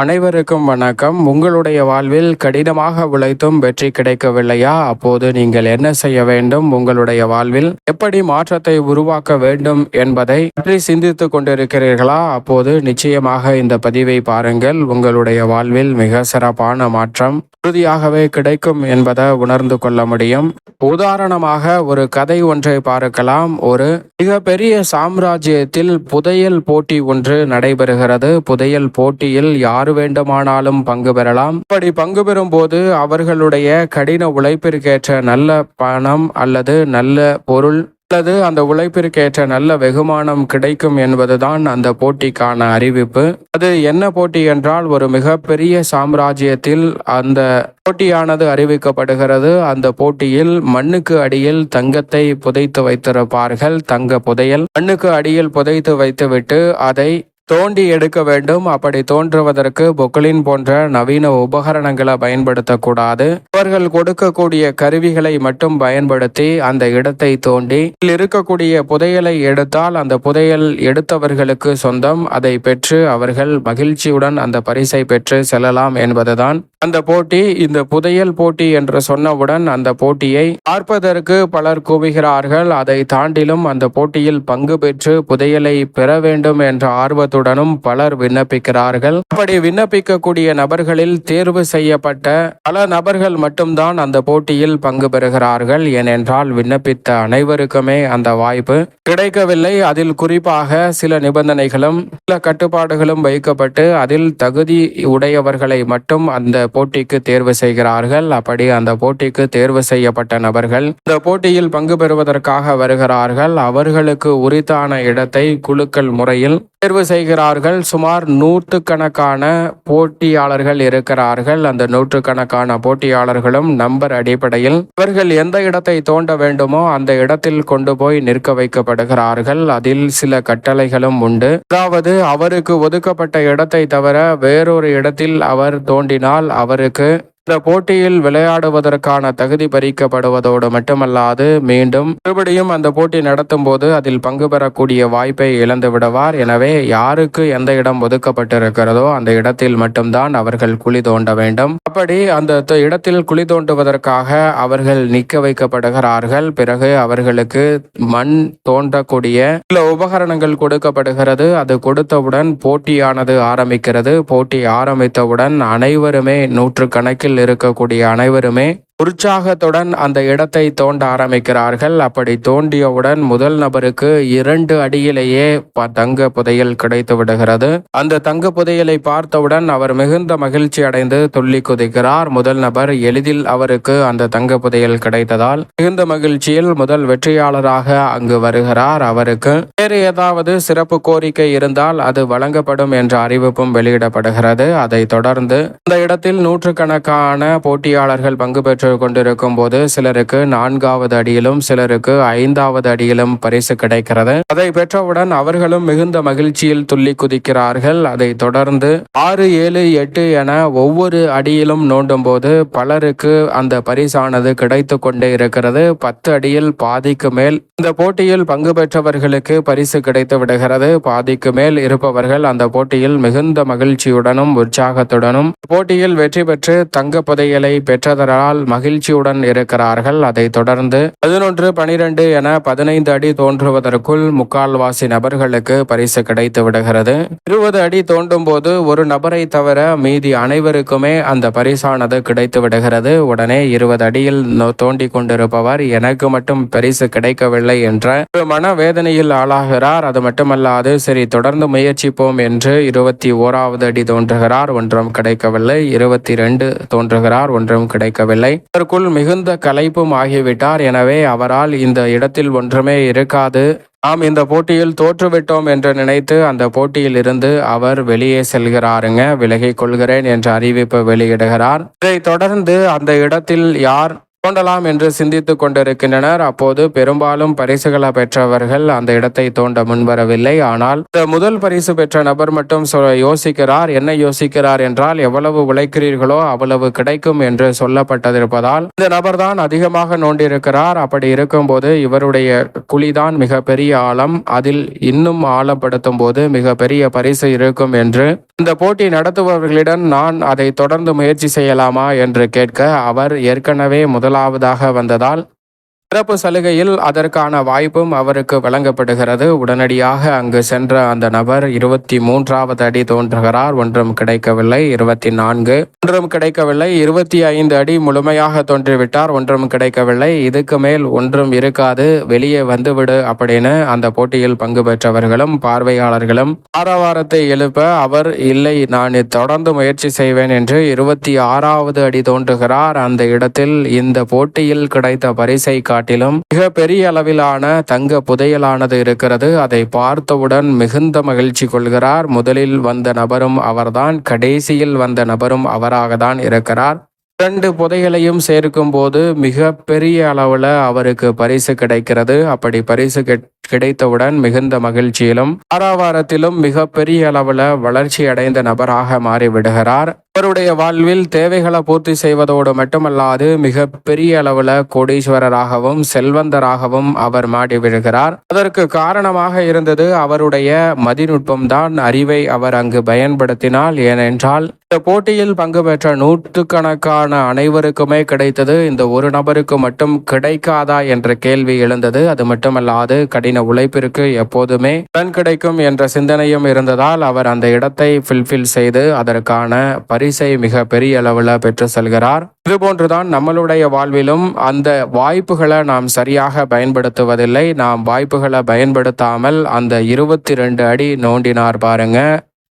அனைவருக்கும் வணக்கம். உங்களுடைய வாழ்வில் கடினமாக உழைத்தும் வெற்றி கிடைக்கவில்லையா? அப்போது நீங்கள் என்ன செய்ய வேண்டும்? உங்களுடைய வாழ்வில் எப்படி மாற்றத்தை உருவாக்க வேண்டும் என்பதை பற்றி சிந்தித்துக் கொண்டிருக்கிறீர்களா? அப்போது நிச்சயமாக இந்த பதிவை பாருங்கள். உங்களுடைய வாழ்வில் மிக சிறப்பான மாற்றம் உறுதியாகவே கிடைக்கும் என்பதை உணர்ந்து கொள்ள முடியும். உதாரணமாக ஒரு கதை ஒன்றை பார்க்கலாம். ஒரு மிகப்பெரிய சாம்ராஜ்யத்தில் புதையல் போட்டி ஒன்று நடைபெறுகிறது. புதையல் போட்டியில் யார் வேண்டுமானாலும் பங்கு பெறலாம். இப்படி பங்கு பெறும் போது அவர்களுடைய கடின உழைப்பிற்கேற்ற நல்ல பணம் அல்லது நல்ல பொருள் அல்லது அந்த உழைப்பிற்கேற்ற நல்ல வெகுமானம் கிடைக்கும் என்பதுதான் அந்த போட்டிக்கான அறிவிப்பு. அது என்ன போட்டி என்றால் ஒரு மிகப்பெரிய சாம்ராஜ்யத்தில் அந்த போட்டியானது அறிவிக்கப்படுகிறது. அந்த போட்டியில் மண்ணுக்கு அடியில் தங்கத்தை புதைத்து வைத்திருப்பார்கள். தங்க புதையல் மண்ணுக்கு அடியில் புதைத்து வைத்துவிட்டு அதை தோண்டி எடுக்க வேண்டும். அப்படி தோன்றுவதற்கு பொக்லின் போன்ற நவீன உபகரணங்களை பயன்படுத்தக்கூடாது. அவர்கள் கொடுக்கக்கூடிய கருவிகளை மட்டும் பயன்படுத்தி அந்த இடத்தை தோண்டி இதில் இருக்கக்கூடிய புதையலை எடுத்தால் அந்த புதையல் எடுத்தவர்களுக்கு சொந்தம். அதை பெற்று அவர்கள் மகிழ்ச்சியுடன் அந்த பரிசை பெற்று செல்லலாம் என்பதுதான். அந்த போட்டி இந்த புதையல் போட்டி என்று சொன்னவுடன் அந்த போட்டியை பார்ப்பதற்கு பலர் கூவுகிறார்கள். அதை தாண்டிலும் அந்த போட்டியில் பங்கு பெற்று புதையலை பெற வேண்டும் என்ற ஆர்வத்துடனும் பலர் விண்ணப்பிக்கிறார்கள். அப்படி விண்ணப்பிக்கக்கூடிய நபர்களில் தேர்வு செய்யப்பட்ட பல நபர்கள் மட்டும்தான் அந்த போட்டியில் பங்கு பெறுகிறார்கள். ஏனென்றால் விண்ணப்பித்த அனைவருக்குமே அந்த வாய்ப்பு கிடைக்கவில்லை. அதில் குறிப்பாக சில நிபந்தனைகளும் சில கட்டுப்பாடுகளும் வைக்கப்பட்டு அதில் தகுதி உடையவர்களை மட்டும் அந்த போட்டிக்கு தேர்வு செய்கிறார்கள். அப்படி அந்த போட்டிக்கு தேர்வு செய்யப்பட்ட நபர்கள் இந்த போட்டியில் பங்கு பெறுவதற்காக வருகிறார்கள். அவர்களுக்கு உரித்தான இடத்தை குழுக்கள் முறையில் தேர்வு செய்கிறார்கள் சுமார் நூற்றுக்கணக்கான போட்டியாளர்கள் இருக்கிறார்கள். அந்த நூற்றுக்கணக்கான போட்டியாளர்களும் நம்பர் அடிப்படையில் இவர்கள் எந்த இடத்தை தோண்ட வேண்டுமோ அந்த இடத்தில் கொண்டு போய் நிற்க வைக்கப்படுகிறார்கள். அதில் சில கட்டளைகளும் உண்டு. அதாவது அவருக்கு ஒதுக்கப்பட்ட இடத்தை தவிர வேறொரு இடத்தில் அவர் தோண்டினால் அவருக்கு இந்த போட்டியில் விளையாடுவதற்கான தகுதி பறிக்கப்படுவதோடு மட்டுமல்லாது மீண்டும் மறுபடியும் அந்த போட்டி நடத்தும் போது அதில் பங்கு பெறக்கூடிய வாய்ப்பை இழந்து விடுவார். எனவே யாருக்கு எந்த இடம் ஒதுக்கப்பட்டிருக்கிறதோ அந்த இடத்தில் மட்டும்தான் அவர்கள் குழி தோண்ட வேண்டும். அப்படி அந்த இடத்தில் குழி தோண்டுவதற்காக அவர்கள் நிற்க வைக்கப்படுகிறார்கள். பிறகு அவர்களுக்கு மண் தோண்டக்கூடிய சில உபகரணங்கள் கொடுக்கப்படுகிறது. அது கொடுத்தவுடன் போட்டியானது ஆரம்பிக்கிறது. போட்டி ஆரம்பித்தவுடன் அனைவருமே நூற்று இருக்கக்கூடிய அனைவருமே உற்சாகத்துடன் அந்த இடத்தை தோண்ட ஆரம்பிக்கிறார்கள். அப்படி தோண்டியவுடன் முதல் நபருக்கு இரண்டு அடியிலேயே ப- தங்க புதையல் கிடைத்து விடுகிறது. அந்த தங்க புதையலை பார்த்தவுடன் அவர் மிகுந்த மகிழ்ச்சி அடைந்து துள்ளி குதிக்கிறார். முதல் நபர் எளிதில் அவருக்கு அந்த தங்க புதையல் கிடைத்ததால் மிகுந்த மகிழ்ச்சியில் முதல் வெற்றியாளராக அங்கு வருகிறார். அவருக்கு வேறு ஏதாவது சிறப்பு கோரிக்கை இருந்தால் அது வழங்கப்படும் என்ற அறிவிப்பும் வெளியிடப்படுகிறது. அதைத் தொடர்ந்து அந்த இடத்தில் நூற்றுக்கணக்கான போட்டியாளர்கள் பங்கு பெற்று கொண்டிருக்கும் போது சிலருக்கு நான்காவது அடியிலும் சிலருக்கு ஐந்தாவது அடியிலும் பரிசு கிடைக்கிறது. அதை பெற்றவுடன் அவர்களும் மிகுந்த மகிழ்ச்சியில் துள்ளி குதிக்கிறார்கள். அதை தொடர்ந்து ஆறு ஏழு எட்டு என ஒவ்வொரு அடியிலும் நோண்டும் போது பலருக்கு அந்த பரிசானது கிடைத்து கொண்டே இருக்கிறது. பத்து அடியில் பாதிக்கு மேல் இந்த போட்டியில் பங்கு பெற்றவர்களுக்கு பரிசு கிடைத்து விடுகிறது. பாதிக்கு மேல் இருப்பவர்கள் அந்த போட்டியில் மிகுந்த மகிழ்ச்சியுடனும் உற்சாகத்துடனும் போட்டியில் வெற்றி பெற்று தங்க புதையலை பெற்றதனால் மகிழ்ச்சியுடன் இருக்கிறார்கள். அதைத் தொடர்ந்து பதினொன்று பனிரெண்டு என பதினைந்து அடி தோன்றுவதற்குள் முக்கால்வாசி நபர்களுக்கு பரிசு கிடைத்து விடுகிறது. இருபது அடி தோண்டும் போது ஒரு நபரை தவிர மீதி அனைவருக்குமே அந்த பரிசானது கிடைத்து விடுகிறது. உடனே இருபது அடியில் தோண்டி கொண்டிருப்பவர் எனக்கு மட்டும் பரிசு கிடைக்கவில்லை என்ற ஒரு மனவேதனையில் ஆளாகிறார். அது மட்டுமல்லாது சரி தொடர்ந்து முயற்சிப்போம் என்று இருபத்தி ஓராவது அடி தோன்றுகிறார். ஒன்றும் கிடைக்கவில்லை. இருபத்தி ரெண்டு தோன்றுகிறார். ஒன்றும் கிடைக்கவில்லை. இதற்குள் மிகுந்த கலைப்பும் ஆகிவிட்டார். எனவே அவரால் இந்த இடத்தில் ஒன்றுமே இருக்காது. நாம் இந்த போட்டியில் தோற்றுவிட்டோம் என்று நினைத்து அந்த போட்டியில் இருந்து அவர் வெளியே செல்கிறாருங்க. விலகிக் கொள்கிறேன் என்ற அறிவிப்பு வெளியிடுகிறார். இதைத் தொடர்ந்து அந்த இடத்தில் யார் தோண்டலாம் என்று சிந்தித்துக் கொண்டிருக்கின்றனர். அப்போது பெரும்பாலும் பரிசுகளை பெற்றவர்கள் அந்த இடத்தை தோண்ட முன்வரவில்லை. ஆனால் இந்த முதல் பரிசு பெற்ற நபர் மட்டும் சொ- யோசிக்கிறார். என்ன யோசிக்கிறார் என்றால் எவ்வளவு உழைக்கிறீர்களோ அவ்வளவு கிடைக்கும் என்று சொல்லப்பட்டிருப்பதால் இந்த நபர் தான் அதிகமாக நோண்டியிருக்கிறார். அப்படி இருக்கும்போது இவருடைய குழிதான் மிக பெரிய ஆழம். அதில் இன்னும் ஆழப்படுத்தும் போது மிக பெரிய பரிசு இருக்கும் என்று இந்த போட்டி நடத்துபவர்களிடம் நான் அதை தொடர்ந்து முயற்சி செய்யலாமா என்று கேட்க அவர் ஏற்கனவே முதல் முதலாவதாக வந்ததால் சிறப்பு சலுகையில் அதற்கான வாய்ப்பும் அவருக்கு வழங்கப்படுகிறது. உடனடியாக அங்கு சென்ற அந்த நபர் இருபத்தி மூன்றாவது அடி தோன்றுகிறார். ஒன்றும் கிடைக்கவில்லை. இருபத்தி நான்கு. ஒன்றும் கிடைக்கவில்லை. இருபத்தி ஐந்து அடி முழுமையாக தோன்றிவிட்டார். ஒன்றும் கிடைக்கவில்லை. இதுக்கு மேல் ஒன்றும் இருக்காது. வெளியே வந்துவிடு அப்படின்னு அந்த போட்டியில் பங்கு பெற்றவர்களும் பார்வையாளர்களும் ஆரவாரத்தை எழுப்ப அவர் இல்லை நான் தொடர்ந்து முயற்சி செய்வேன் என்று இருபத்தி ஆறாவது அடி தோன்றுகிறார். அந்த இடத்தில் இந்த போட்டியில் கிடைத்த பரிசை காட்டிலும் மிக பெரிய அளவிலான தங்க புதையலானது இருக்கிறது. அதை பார்த்தவுடன் மிகுந்த மகிழ்ச்சி கொள்கிறார். முதலில் வந்த நபரும் அவர்தான். கடைசியில் வந்த நபரும் அவராக தான் இருக்கிறார். இரண்டு புதைகளையும் சேர்க்கும் போது மிக பெரிய அளவுல அவருக்கு பரிசு கிடைக்கிறது. அப்படி பரிசு கிடைத்தவுடன் மிகுந்த மகிழ்ச்சியிலும் ஆறாவாரத்திலும் மிக பெரிய அளவுல வளர்ச்சி அடைந்த நபராக மாறிவிடுகிறார். அவருடைய வாழ்வில் தேவைகளை பூர்த்தி செய்வதோடு மட்டுமல்லாது மிக பெரிய அளவுல கோடீஸ்வரராகவும் செல்வந்தராகவும் அவர் மாடி அதற்கு காரணமாக இருந்தது அவருடைய மதிநுட்பம் தான் அறிவை அவர் அங்கு பயன்படுத்தினால் ஏனென்றால் இந்த போட்டியில் பங்கு பெற்ற நூற்றுக்கணக்கான அனைவருக்குமே கிடைத்தது. இந்த ஒரு நபருக்கு மட்டும் கிடைக்காதா என்ற கேள்வி எழுந்தது. அது மட்டுமல்லாது கடின உழைப்பிற்கு எப்போதுமே பலன் கிடைக்கும் என்ற சிந்தனையும் இருந்ததால் அவர் அந்த இடத்தை ஃபில்ஃபில் செய்து அதற்கான பரிசை மிக பெரிய அளவில் பெற்று செல்கிறார். இதுபோன்றுதான் நம்மளுடைய வாழ்விலும் அந்த வாய்ப்புகளை நாம் சரியாக பயன்படுத்துவதில்லை. நாம் வாய்ப்புகளை பயன்படுத்தாமல் அந்த இருபத்தி ரெண்டு அடி நோண்டினார் பாருங்க.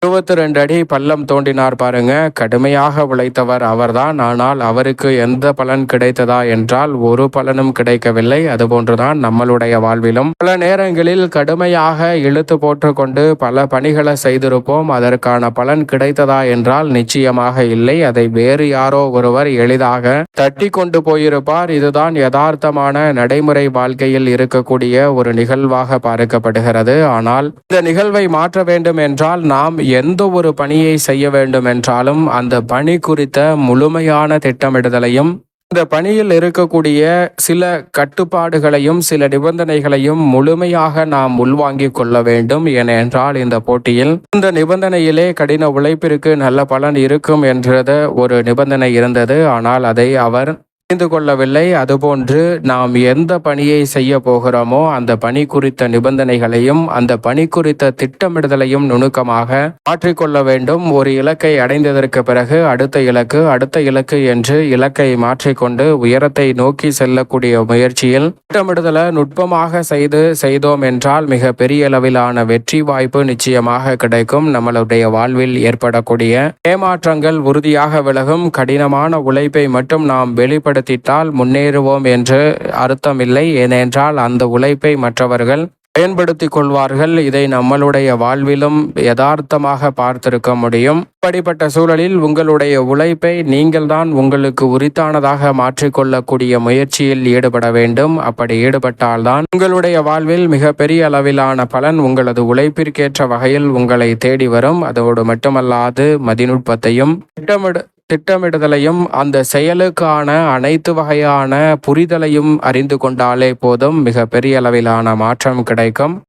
இருபத்தி ரெண்டு அடி பள்ளம் தோண்டினார் பாருங்க. கடுமையாக உழைத்தவர் அவர்தான். ஆனால் அவருக்கு எந்த பலன் கிடைத்ததா என்றால் ஒரு பலனும் கிடைக்கவில்லை. அதுபோன்றுதான் நம்மளுடைய வாழ்விலும். பல நேரங்களில் கடுமையாக இழுத்து போட்டுக்கொண்டு பல பணிகளை செய்திருப்போம். அதற்கான பலன் கிடைத்ததா என்றால் நிச்சயமாக இல்லை. அதை வேறு யாரோ ஒருவர் எளிதாக தட்டி கொண்டு போயிருப்பார். இதுதான் யதார்த்தமான நடைமுறை வாழ்க்கையில் இருக்கக்கூடிய ஒரு நிகழ்வாக பார்க்கப்படுகிறது. ஆனால் இந்த நிகழ்வை மாற்ற வேண்டும் என்றால் நாம் எந்த ஒரு பணியை செய்ய வேண்டும் என்றாலும் அந்த பணி குறித்த முழுமையான திட்டமிடுதலையும் இந்த பணியில் இருக்கக்கூடிய சில கட்டுப்பாடுகளையும் சில நிபந்தனைகளையும் முழுமையாக நாம் உள்வாங்கிக் கொள்ள வேண்டும் ஏனென்றால் இந்த போட்டியில் இந்த நிபந்தனையிலே கடின உழைப்பிற்கு நல்ல பலன் இருக்கும் என்றது ஒரு நிபந்தனை இருந்தது. ஆனால் அதை அவர் புரிந்து கொள்ளவில்லை அதுபோன்று நாம் எந்த பணியை செய்ய போகிறோமோ அந்த பணி குறித்த நிபந்தனைகளையும் அந்த பணி குறித்த திட்டமிடுதலையும் நுணுக்கமாக மாற்றிக்கொள்ள வேண்டும். ஒரு இலக்கை அடைந்ததற்கு பிறகு அடுத்த இலக்கு அடுத்த இலக்கு என்று இலக்கை மாற்றிக்கொண்டு உயரத்தை நோக்கி செல்லக்கூடிய முயற்சியில் திட்டமிடுதலை நுட்பமாக செய்து செய்தோம் என்றால் மிக பெரிய அளவிலான வெற்றி வாய்ப்பு நிச்சயமாக கிடைக்கும். நம்மளுடைய வாழ்வில் ஏற்படக்கூடிய ஏமாற்றங்கள் உறுதியாக விலகும். கடினமான உழைப்பை மட்டும் நாம் பயன்படுத்திட்டால் முன்னேறுவோம் என்று அர்த்தமில்லை. ஏனென்றால் அந்த உழைப்பை மற்றவர்கள் பயன்படுத்தி கொள்வார்கள். இதை நம்மளுடைய வாழ்விலும் யதார்த்தமாக பார்த்திருக்க முடியும். இப்படிப்பட்ட சூழலில் உங்களுடைய உழைப்பை நீங்கள்தான் உங்களுக்கு உரித்தானதாக மாற்றிக்கொள்ளக்கூடிய முயற்சியில் ஈடுபட வேண்டும். அப்படி ஈடுபட்டால்தான் உங்களுடைய வாழ்வில் மிக பெரிய அளவிலான பலன் உங்களது உழைப்பிற்கேற்ற வகையில் உங்களை தேடி வரும். அதோடு மட்டுமல்லாது மதிநுட்பத்தையும் திட்டமிடு திட்டமிடுதலையும் அந்த செயலுக்கான அனைத்து வகையான புரிதலையும் அறிந்து கொண்டாலே போதும். மிக பெரிய அளவிலான மாற்றம் கிடைக்கும்.